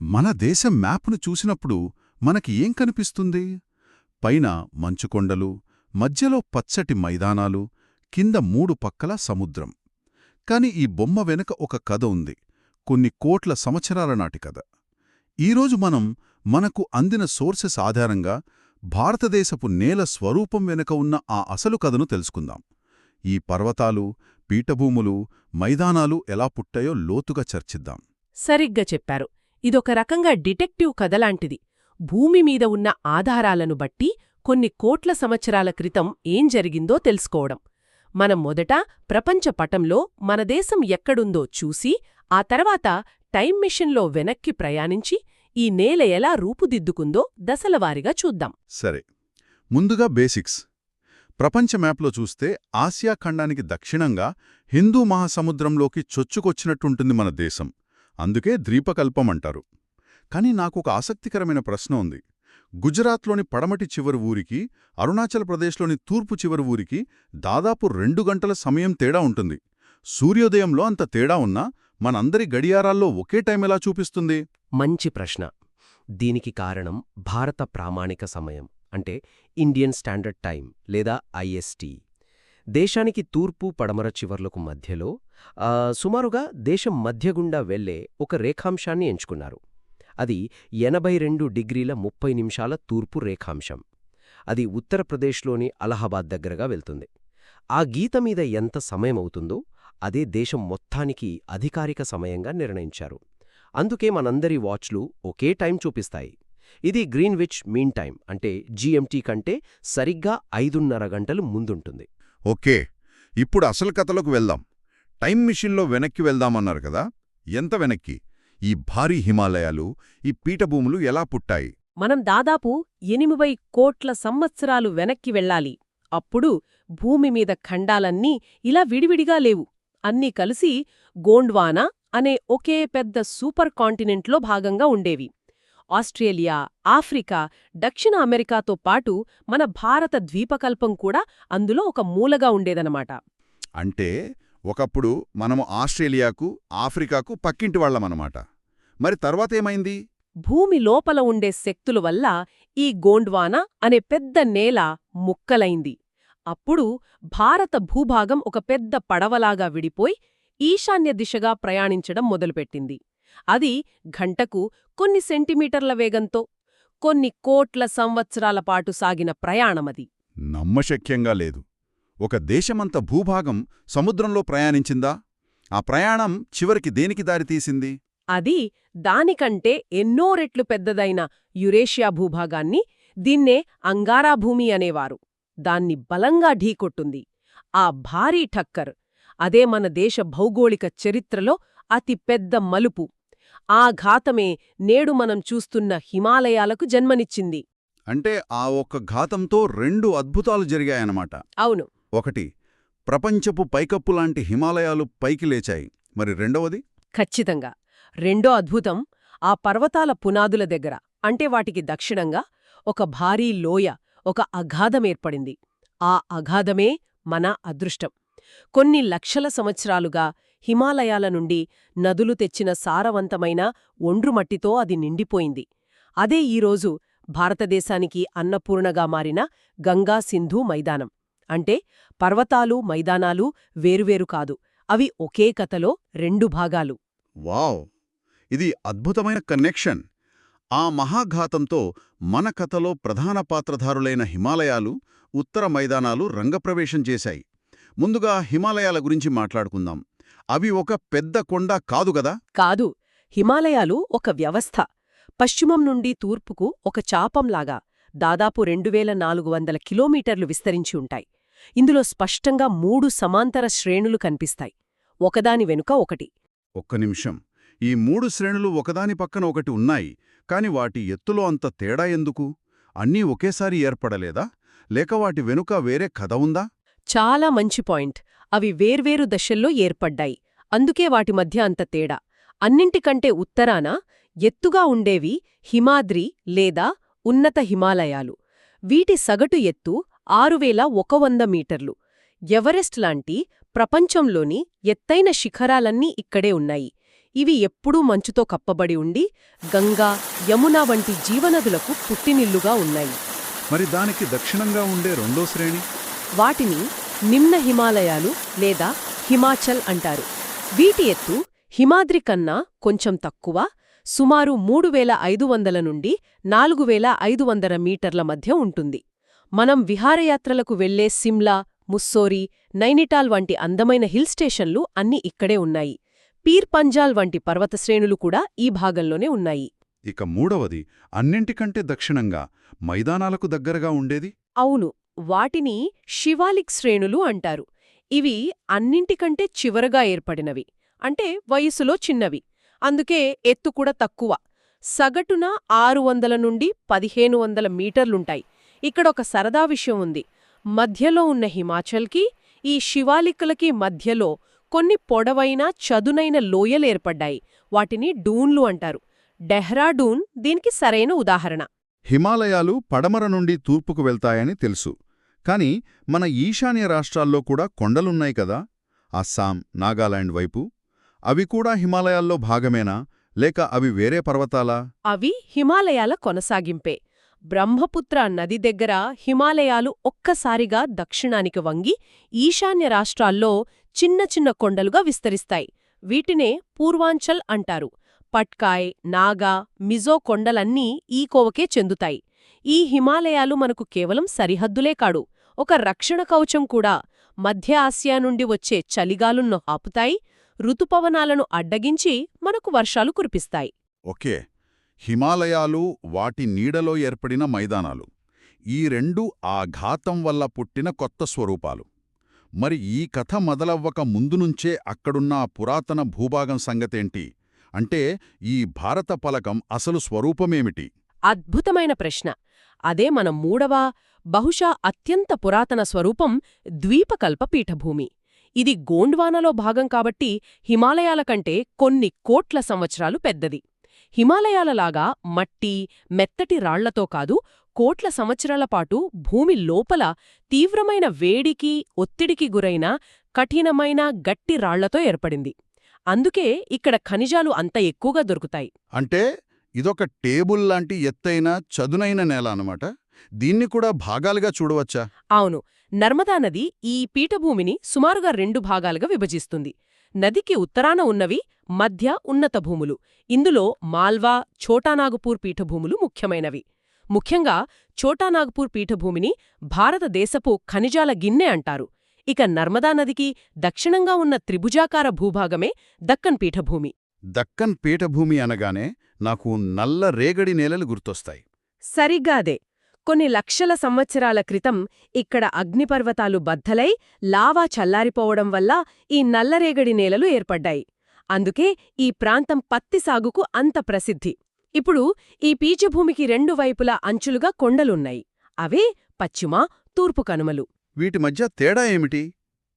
మన దేశం మ్యాప్ను చూసినప్పుడు మనకి ఏం కనిపిస్తుంది? పైన మంచుకొండలు మధ్యలో పచ్చటి మైదానాలు కింద మూడు పక్కల సముద్రం. కాని ఈ బొమ్మ వెనుక ఒక కథ ఉంది కొన్ని కోట్ల సంవత్సరాల నాటి కథ. ఈరోజు మనం మనకు అందిన సోర్సెస్ ఆధారంగా భారతదేశపు నేల స్వరూపం వెనుక ఉన్న ఆ అసలు కథను తెలుసుకుందాం. ఈ పర్వతాలు పీఠభూములు మైదానాలు ఎలా పుట్టాయో లోతుగా చర్చిద్దాం. సరిగ్గా చెప్పారు. ఇదొక రకంగా డిటెక్టివ్ కథలాంటిది భూమి మీద ఉన్న ఆధారాలను బట్టి కొన్ని కోట్ల సంవత్సరాల క్రితం ఏం జరిగిందో తెలుసుకోవడం. మనం మొదట ప్రపంచ పటంలో మన దేశం ఎక్కడుందో చూసి ఆ తర్వాత టైం మిషన్లో వెనక్కి ప్రయాణించి ఈ నేల ఎలా రూపుదిద్దుకుందో దశలవారీగా చూద్దాం. సరే. ముందుగా బేసిక్స్. ప్రపంచ మ్యాప్లో చూస్తే ఆసియా ఖండానికి దక్షిణంగా హిందూ మహాసముద్రంలోకి చొచ్చుకొచ్చినట్టుంటుంది మన దేశం. అందుకే ద్వీపకల్పం అంటారు కానీ నాకు ఒక ఆసక్తికరమైన ప్రశ్న ఉంది. గుజరాత్లోని పడమటి చివరి ఊరికి అరుణాచల్ ప్రదేశ్లోని తూర్పు చివరి ఊరికి దాదాపు రెండు గంటల సమయం తేడా ఉంటుంది. సూర్యోదయంలో అంత తేడా ఉన్నా మనందరి గడియారాల్లో ఒకే టైం ఎలా చూపిస్తుంది? మంచి ప్రశ్న. దీనికి కారణం భారత ప్రామాణిక సమయం అంటే ఇండియన్ స్టాండర్డ్ టైం లేదా ఐఎస్టీ దేశానికి తూర్పు పడమర చివర్లకు మధ్యలో సుమారుగా దేశం మధ్యగుండా వెళ్ళే ఒక రేఖాంశాన్ని ఎంచుకున్నారు. అది ఎనభై రెండు డిగ్రీల ముప్పై నిమిషాల తూర్పు రేఖాంశం. అది ఉత్తరప్రదేశ్లోని అలహాబాద్ దగ్గరగా వెళ్తుంది. ఆ గీత మీద ఎంత సమయమవుతుందో అదే దేశం మొత్తానికి అధికారిక సమయంగా నిర్ణయించారు. అందుకే మనందరి వాచ్లు ఒకే టైం చూపిస్తాయి. ఇది గ్రీన్విచ్ మీన్ టైం అంటే జీఎంటీ కంటే సరిగ్గా ఐదున్నర గంటలు ముందుంటుంది. ఓకే ఇప్పుడు అసలు కథలోకి వెళ్దాం. టైం మిషన్లో వెనక్కి వెళ్దామన్నారు కదా? ఎంత వెనక్కి? ఈ భారీ హిమాలయాలు ఈ పీఠభూములు ఎలా పుట్టాయి? మనం దాదాపు ఎనిమిది కోట్ల సంవత్సరాలు వెనక్కి వెళ్ళాలి. అప్పుడు భూమి మీద ఖండాలన్నీ ఇలా విడివిడిగా లేవు. అన్నీ కలిసి గోండ్వానా అనే ఒకే పెద్ద సూపర్ కాంటినెంట్లో భాగంగా ఉండేవి. ఆస్ట్రేలియా ఆఫ్రికా దక్షిణ అమెరికాతో పాటు మన భారత ద్వీపకల్పం కూడా అందులో ఒక మూలగా ఉండేదనమాట అంటే ఒకప్పుడు మనము ఆస్ట్రేలియాకు ఆఫ్రికాకు పక్కింటి వాళ్ళమన్నమాట. మరి తర్వాతేమైంది భూమి లోపల ఉండే శక్తుల వల్ల ఈ గోండ్వానా అనే పెద్ద నేల ముక్కలైంది. అప్పుడు భారత భూభాగం ఒక పెద్ద పడవలాగా విడిపోయి ఈశాన్య దిశగా ప్రయాణించడం మొదలుపెట్టింది. అది ఘంటకు కొన్ని సెంటీమీటర్ల వేగంతో కొన్ని కోట్ల సంవత్సరాల పాటు సాగిన ప్రయాణమది. నమ్మశక్యంగా లేదు. ఒక దేశమంత భూభాగం సముద్రంలో ప్రయాణించిందా? ఆ ప్రయాణం చివరికి దేనికి దారితీసింది? అది దానికంటే ఎన్నో రెట్లు పెద్దదైన యురేషియా భూభాగాన్ని దీన్నే అంగారా భూమి అనేవారు. దాన్ని బలంగా ఢీకొట్టుంది. ఆ భారీ ఠక్కర్ అదే మన దేశ భౌగోళిక చరిత్రలో అతి పెద్ద మలుపు. ఆ ఘాతమే నేడు మనం చూస్తున్న హిమాలయాలకు జన్మనిచ్చింది. అంటే ఆ ఒక్క ఘాతంతో రెండు అద్భుతాలు జరిగాయన్నమాట. అవును. ఒకటి ప్రపంచపు పైకప్పులాంటి హిమాలయాలు పైకి లేచాయి. మరి రెండవది? ఖచ్చితంగా. రెండో అద్భుతం ఆ పర్వతాల పునాదుల దగ్గర అంటే వాటికి దక్షిణంగా ఒక భారీ లోయ ఒక అగాధమేర్పడింది ఆ అగాధమే మన అదృష్టం. కొన్ని లక్షల సంవత్సరాలుగా హిమాలయాల నుండి నదులు తెచ్చిన సారవంతమైన ఒండ్రుమట్టితో అది నిండిపోయింది. అదే ఈరోజు భారతదేశానికి అన్నపూర్ణగా మారిన గంగా సింధు మైదానం. అంటే పర్వతాలు మైదానాలు వేరువేరు కాదు. అవి ఒకే కథలో రెండు భాగాలు. వావ్! ఇది అద్భుతమైన కనెక్షన్. ఆ మహాఘాతంతో మన కథలో ప్రధాన పాత్రధారులైన హిమాలయాలు ఉత్తర మైదానాలు రంగప్రవేశం చేశాయి. ముందుగా హిమాలయాల గురించి మాట్లాడుకుందాం. అవి ఒక పెద్ద కొండ కాదు గదా? కాదు. హిమాలయాలు ఒక వ్యవస్థ. పశ్చిమం నుండి తూర్పుకు ఒక చాపంలాగా దాదాపు రెండువేల నాలుగు వందల కిలోమీటర్లు విస్తరించి ఉంటాయి. ఇందులో స్పష్టంగా మూడు సమాంతర శ్రేణులు కనిపిస్తాయి. ఒకదాని వెనుక ఒకటి. ఒక్క నిమిషం. ఈ మూడు శ్రేణులు ఒకదాని పక్కన ఒకటి ఉన్నాయి. కాని వాటి ఎత్తులో అంత తేడా ఎందుకు? అన్నీ ఒకేసారి ఏర్పడలేదా? లేక వాటి వెనుక వేరే కథ ఉందా? చాలా మంచి పాయింట్. అవి వేర్వేరు దశల్లో ఏర్పడ్డాయి. అందుకే వాటి మధ్య అంత తేడా. అన్నింటికంటే ఉత్తరాన ఎత్తుగా ఉండేవి హిమాద్రి లేదా ఉన్నత హిమాలయాలు. వీటి సగటు ఎత్తు ఆరువేల ఒక వంద మీటర్లు. ఎవరెస్ట్ లాంటి ప్రపంచంలోని ఎత్తైన శిఖరాలన్నీ ఇక్కడే ఉన్నాయి. ఇవి ఎప్పుడూ మంచుతో కప్పబడి ఉండి గంగా యమున వంటి జీవనదులకు పుట్టినిల్లుగా ఉన్నాయి. మరి దానికి దక్షిణంగా ఉండే రెండో శ్రేణి? వాటిని నిమ్న హిమాలయాలు లేదా హిమాచల్ అంటారు. వీటి ఎత్తు హిమాద్రి కన్నా కొంచెం తక్కువ సుమారు మూడు వేల ఐదు వందల నుండి నాలుగు వేల ఐదు వందల మీటర్ల మధ్య ఉంటుంది. మనం విహారయాత్రలకు వెళ్ళే సిమ్లా ముస్సోరీ నైనిటాల్ వంటి అందమైన హిల్ స్టేషన్లు అన్ని ఇక్కడే ఉన్నాయి. పీర్ పంజాల్ వంటి పర్వత శ్రేణులు కూడా ఈ భాగంలోనే ఉన్నాయి. ఇక మూడవది అన్నింటికంటే దక్షిణంగా మైదానాలకు దగ్గరగా ఉండేది? అవును వాటిని శివాలిక్ శ్రేణులు అంటారు. ఇవి అన్నింటికంటే చివరగా ఏర్పడినవి. అంటే వయసులో చిన్నవి. అందుకే ఎత్తు కూడా తక్కువ. సగటున ఆరు వందల నుండి పదిహేను వందల మీటర్లుంటాయి. ఇక్కడ ఒక సరదా విషయం ఉంది. మధ్యలో ఉన్న హిమాచల్కి ఈ శివాలికలకి మధ్యలో కొన్ని పొడవైన చదునైన లోయలేర్పడ్డాయి వాటిని డూన్లు అంటారు. డెహ్రాడూన్ దీనికి సరైన ఉదాహరణ. హిమాలయాలు పడమర నుండి తూర్పుకు వెళ్తాయని తెలుసు. కాని మన ఈశాన్య రాష్ట్రాల్లో కూడా కొండలున్నాయి కదా. అస్సాం నాగాలాండ్ వైపు. అవి కూడా హిమాలయాల్లో భాగమేనా? లేక అవి వేరే పర్వతాలా? అవి హిమాలయాల కొనసాగింపే. బ్రహ్మపుత్ర నది దగ్గర హిమాలయాలు ఒక్కసారిగా దక్షిణానికి వంగి ఈశాన్య రాష్ట్రాల్లో చిన్న చిన్న కొండలుగా విస్తరిస్తాయి. వీటినే పూర్వాంచల్ అంటారు. పట్కాయ్ నాగా మిజో కొండలన్నీ ఈ కోవకే చెందుతాయి. ఈ హిమాలయాలు మనకు కేవలం సరిహద్దులే కాడు. ఒక రక్షణ కవచం కూడా మధ్య ఆసియా నుండి వచ్చే చలిగాలులను ఆపుతాయి ఋతుపవనాలను అడ్డగించి మనకు వర్షాలు కురిపిస్తాయి. ఓకే. హిమాలయాలు వాటి నీడలో ఏర్పడిన మైదానాలు. ఈ రెండు ఆ ఘాతం వల్ల పుట్టిన కొత్త స్వరూపాలు. మరి ఈ కథ మొదలవ్వక ముందునుంచే అక్కడున్న ఆ పురాతన భూభాగం సంగతేంటి? అంటే ఈ భారత పలకం అసలు స్వరూపమేమిటి? అద్భుతమైన ప్రశ్న. అదే మన మూడవ బహుశా అత్యంత పురాతన స్వరూపం ద్వీపకల్ప పీఠభూమి. ఇది గోండ్వానాలో భాగం కాబట్టి హిమాలయాల కంటే కొన్ని కోట్ల సంవత్సరాలు పెద్దది. హిమాలయాలలాగా మట్టి మెత్తటి రాళ్ళతో కాదు కోట్ల సంవత్సరాల పాటు భూమి లోపల తీవ్రమైన వేడికి ఒత్తిడికి గురైన కఠినమైన గట్టి రాళ్ళతో ఏర్పడింది. అందుకే ఇక్కడ ఖనిజాలు అంత ఎక్కువగా దొరుకుతాయి. అంటే ఇదొక టేబుల్ లాంటి ఎత్తైన చదునైన నేల అనమాట దీన్ని కూడా భాగాలుగా చూడవచ్చా? అవును. నర్మదా నది ఈ పీఠభూమిని సుమారుగా రెండు భాగాలుగా విభజిస్తుంది. నదికి ఉత్తరాన ఉన్నవి మధ్య ఉన్నత భూములు. ఇందులో మాల్వా ఛోటానాగపూర్ పీఠభూములు ముఖ్యమైనవి. ముఖ్యంగా ఛోటానాగపూర్ పీఠభూమిని భారతదేశపు ఖనిజాల గిన్నె అంటారు. ఇక నర్మదా నదికి దక్షిణంగా ఉన్న త్రిభుజాకార భూభాగమే దక్కన్ పీఠభూమి. దక్కన్ పీఠభూమి అనగానే నాకు నల్ల రేగడి నేలలు గుర్తొస్తాయి. సరిగ్గా అదే. కొన్ని లక్షల సంవత్సరాల క్రితం ఇక్కడ అగ్నిపర్వతాలు బద్దలై లావా చల్లారిపోవడం వల్ల ఈ నల్లరేగడి నేలలు ఏర్పడ్డాయి. అందుకే ఈ ప్రాంతం పత్తి సాగుకు అంత ప్రసిద్ధి. ఇప్పుడు ఈ పీచభూమికి రెండు వైపులా అంచులుగా కొండలున్నాయి. అవే పశ్చిమ తూర్పు కనుమలు. వీటి మధ్య తేడా ఏమిటి?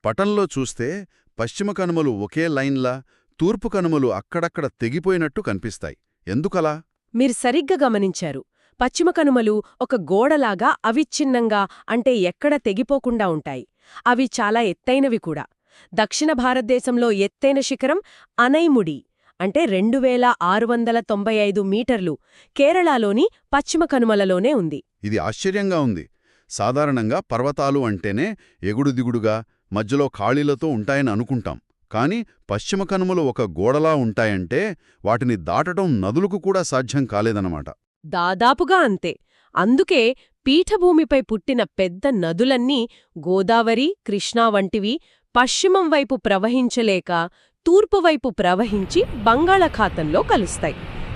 పటంలో చూస్తే పశ్చిమ కనుమలు ఒకే లైన్లా తూర్పు కనుమలు అక్కడక్కడ తెగిపోయినట్టు కనిపిస్తాయి. ఎందుకలా? మీరు సరిగ్గా గమనించారు. పశ్చిమ కనుమలు ఒక గోడలాగా అవిచ్ఛిన్నంగా అంటే ఎక్కడ తెగిపోకుండా ఉంటాయి. అవి చాలా ఎత్తైనవి కూడా. దక్షిణ భారతదేశంలో ఎత్తైన శిఖరం అనైముడి అంటే రెండు వేల ఆరు వందల తొంభై ఐదు మీటర్లు కేరళలోని పశ్చిమ కనుమలలోనే ఉంది. ఇది ఆశ్చర్యంగా ఉంది. సాధారణంగా పర్వతాలు అంటేనే ఎగుడు దిగుడుగా మధ్యలో ఖాళీలతో ఉంటాయని అనుకుంటాం. కాని పశ్చిమ కనుమలు ఒక గోడలా ఉంటాయంటే వాటిని దాటడం నదులకు కూడా సాధ్యం కాలేదన్నమాట. దాదాపుగా అంతే. అందుకే పీఠభూమిపై పుట్టిన పెద్ద నదులన్నీ గోదావరి కృష్ణా వంటివి పశ్చిమం వైపు ప్రవహించలేక తూర్పువైపు ప్రవహించి బంగాళాఖాతంలో కలుస్తాయి.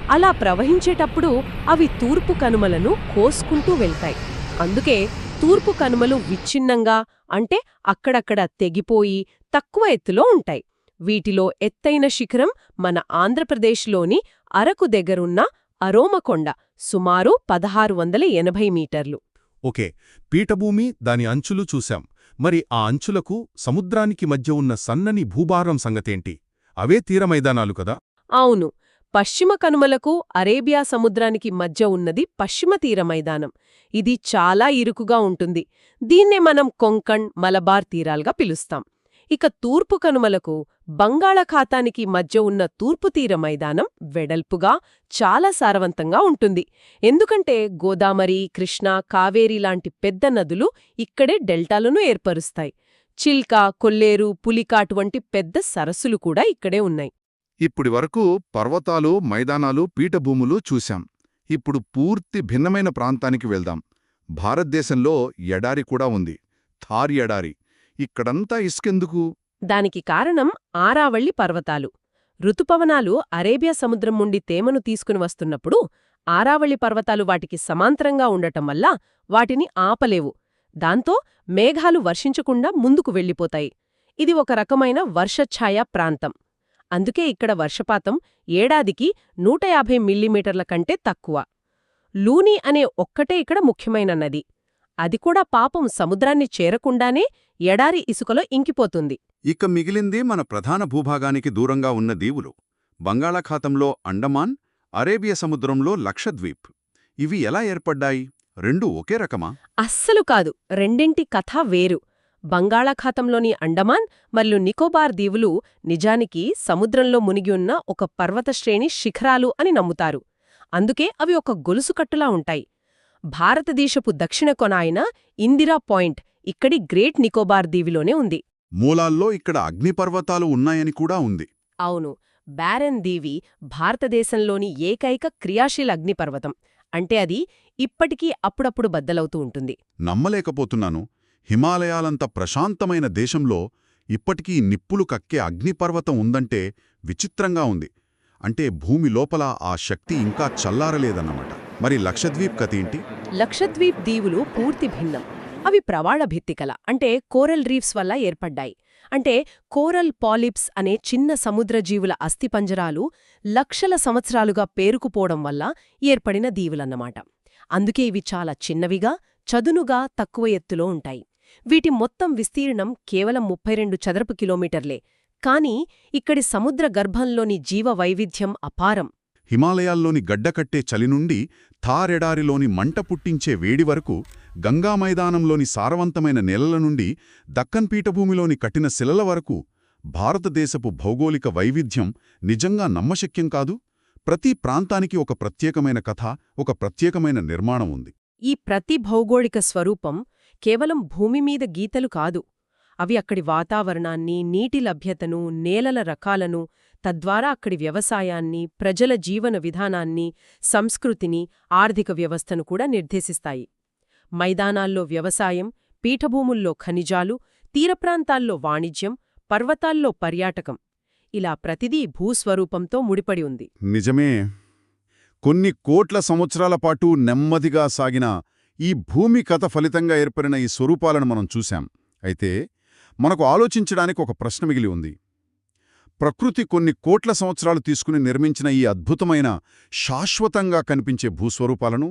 అలా ప్రవహించేటప్పుడు అవి తూర్పు కనుమలను కోసుకుంటూ వెళ్తాయి. అందుకే తూర్పు కనుమలు విచ్ఛిన్నంగా అంటే అక్కడక్కడ తెగిపోయి తక్కువ ఎత్తులో ఉంటాయి. వీటిలో ఎత్తైన శిఖరం మన ఆంధ్రప్రదేశ్లోని అరకు దగ్గరున్న అరోమకొండ సుమారు పదహారు వందల ఎనభై మీటర్లు. ఓకే పీఠభూమి దాని అంచులు చూశాం. మరి ఆ అంచులకు సముద్రానికి మధ్య ఉన్న సన్నని భూభారం సంగతేంటి? అవే తీర మైదానాలు కదా? అవును పశ్చిమ కనుమలకు అరేబియా సముద్రానికి మధ్య ఉన్నది పశ్చిమ తీర మైదానం ఇది చాలా ఇరుకుగా ఉంటుంది. దీన్నే మనం కొంకణ్ మలబార్ తీరాలుగా పిలుస్తాం. ఇక తూర్పు కనుమలకు బంగాళాఖాతానికి మధ్య ఉన్న తూర్పు తీర మైదానం వెడల్పుగా చాలా సారవంతంగా ఉంటుంది. ఎందుకంటే గోదావరి కృష్ణ కావేరి లాంటి పెద్ద నదులు ఇక్కడే డెల్టాలను ఏర్పరుస్తాయి. చిల్కా కొల్లేరు పులికాట్ వంటి పెద్ద సరస్సులు కూడా ఇక్కడే ఉన్నాయి. ఇప్పటి వరకు పర్వతాలు మైదానాలు పీఠభూములు చూశాం. ఇప్పుడు పూర్తి భిన్నమైన ప్రాంతానికి వెళ్దాం. భారతదేశంలో ఎడారి కూడా ఉంది. థార్ ఎడారి. ఇక్కడంతా ఇసుకెందుకు? దానికి కారణం ఆరావళ్ళి పర్వతాలు. ఋతుపవనాలు అరేబియా సముద్రం నుండి తేమను తీసుకుని వస్తున్నప్పుడు ఆరావళి పర్వతాలు వాటికి సమాంతరంగా ఉండటం వల్ల వాటిని ఆపలేవు. దాంతో మేఘాలు వర్షించకుండా ముందుకు వెళ్ళిపోతాయి. ఇది ఒక రకమైన వర్షఛాయ ప్రాంతం. అందుకే ఇక్కడ వర్షపాతం ఏడాదికి నూట యాభై మిల్లీమీటర్ల కంటే తక్కువ. లూని అనే ఒక్కటే ఇక్కడ ముఖ్యమైన నది. అది కూడా పాపం సముద్రాన్ని చేరకుండానే ఎడారి ఇసుకలో ఇంకిపోతుంది. ఇక మిగిలింది మన ప్రధాన భూభాగానికి దూరంగా ఉన్న దీవులు. బంగాళాఖాతంలో అండమాన్ అరేబియా సముద్రంలో లక్షద్వీప్. ఇవి ఎలా ఏర్పడ్డాయి? రెండు ఒకే రకమా? అస్సలు కాదు రెండింటి కథ వేరు. బంగాళాఖాతంలోని అండమాన్ మరియు నికోబార్ దీవులు నిజానికి సముద్రంలో మునిగి ఉన్న ఒక పర్వత శ్రేణి శిఖరాలు అని నమ్ముతారు. అందుకే అవి ఒక గొలుసుకట్టులా ఉంటాయి. భారతదేశపు దక్షిణ కొన అయిన ఇందిరా పాయింట్ ఇక్కడి గ్రేట్ నికోబార్ దీవిలోనే ఉంది. మూలాల్లో ఇక్కడ అగ్నిపర్వతాలు ఉన్నాయని కూడా ఉంది. అవును బ్యారెన్ దీవి భారతదేశంలోని ఏకైక క్రియాశీల అగ్నిపర్వతం. అంటే అది ఇప్పటికీ అప్పుడప్పుడు బద్దలవుతూ ఉంటుంది. నమ్మలేకపోతున్నాను. హిమాలయాలంత ప్రశాంతమైన దేశంలో ఇప్పటికీ నిప్పులు కక్కే అగ్నిపర్వతం ఉందంటే విచిత్రంగా ఉంది. అంటే భూమి లోపల ఆ శక్తి ఇంకా చల్లారలేదన్నమాట. మరి లక్షద్వీప్ కథేంటి లక్షద్వీప్ దీవులు పూర్తి భిన్నం. అవి ప్రవాళ భిత్తికల అంటే కోరల్ రీఫ్స్ వల్ల ఏర్పడ్డాయి. అంటే కోరల్ పాలిప్స్ అనే చిన్న సముద్ర జీవుల అస్థిపంజరాలు లక్షల సంవత్సరాలుగా పేరుకుపోవడం వల్ల ఏర్పడిన దీవులన్నమాట. అందుకే ఇవి చాలా చిన్నవిగా చదునుగా తక్కువ ఎత్తులో ఉంటాయి. వీటి మొత్తం విస్తీర్ణం కేవలం ముప్పై రెండు చదరపు కిలోమీటర్లే. కానీ ఇక్కడి సముద్ర గర్భంలోని జీవ వైవిధ్యం అపారం. హిమాలయాల్లోని గడ్డకట్టే చలి నుండి థారెడారిలోని మంట పుట్టించే వేడి వరకు గంగా మైదానంలోని సారవంతమైన నేలల నుండి దక్కన్ పీఠభూమిలోని కఠిన శిలల వరకు భారతదేశపు భౌగోళిక వైవిధ్యం నిజంగా నమ్మశక్యం కాదు ప్రతి ప్రాంతానికి ఒక ప్రత్యేకమైన కథ ఒక ప్రత్యేకమైన నిర్మాణం ఉంది. ఈ ప్రతి భౌగోళిక స్వరూపం కేవలం భూమి మీద గీతలు కాదు అవి అక్కడి వాతావరణాన్ని నీటి లభ్యతను నేలల రకాలను తద్వారా అక్కడి వ్యవసాయాన్ని ప్రజల జీవన విధానాన్ని సంస్కృతిని ఆర్థిక వ్యవస్థను కూడా నిర్దేశిస్తాయి. మైదానాల్లో వ్యవసాయం పీఠభూముల్లో ఖనిజాలు తీరప్రాంతాల్లో వాణిజ్యం పర్వతాల్లో పర్యాటకం. ఇలా ప్రతిదీ భూస్వరూపంతో ముడిపడి ఉంది. నిజమే. కొన్ని కోట్ల సంవత్సరాల పాటు నెమ్మదిగా సాగిన ఈ భూమి కథ ఫలితంగా ఏర్పడిన ఈ స్వరూపాలను మనం చూశాం. అయితే మనకు ఆలోచించడానికి ఒక ప్రశ్న మిగిలి ఉంది. ప్రకృతి కొన్ని కోట్ల సంవత్సరాలు తీసుకుని నిర్మించిన ఈ అద్భుతమైన శాశ్వతంగా కనిపించే భూస్వరూపాలను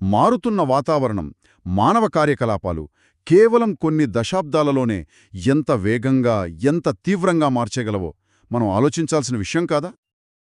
మారుతున్న వాతావరణం మానవ కార్యకలాపాలు కేవలం కొన్ని దశాబ్దాలలోనే ఎంత వేగంగా ఎంత తీవ్రంగా మార్చేగలవో మనం ఆలోచించాల్సిన విషయం కాదా?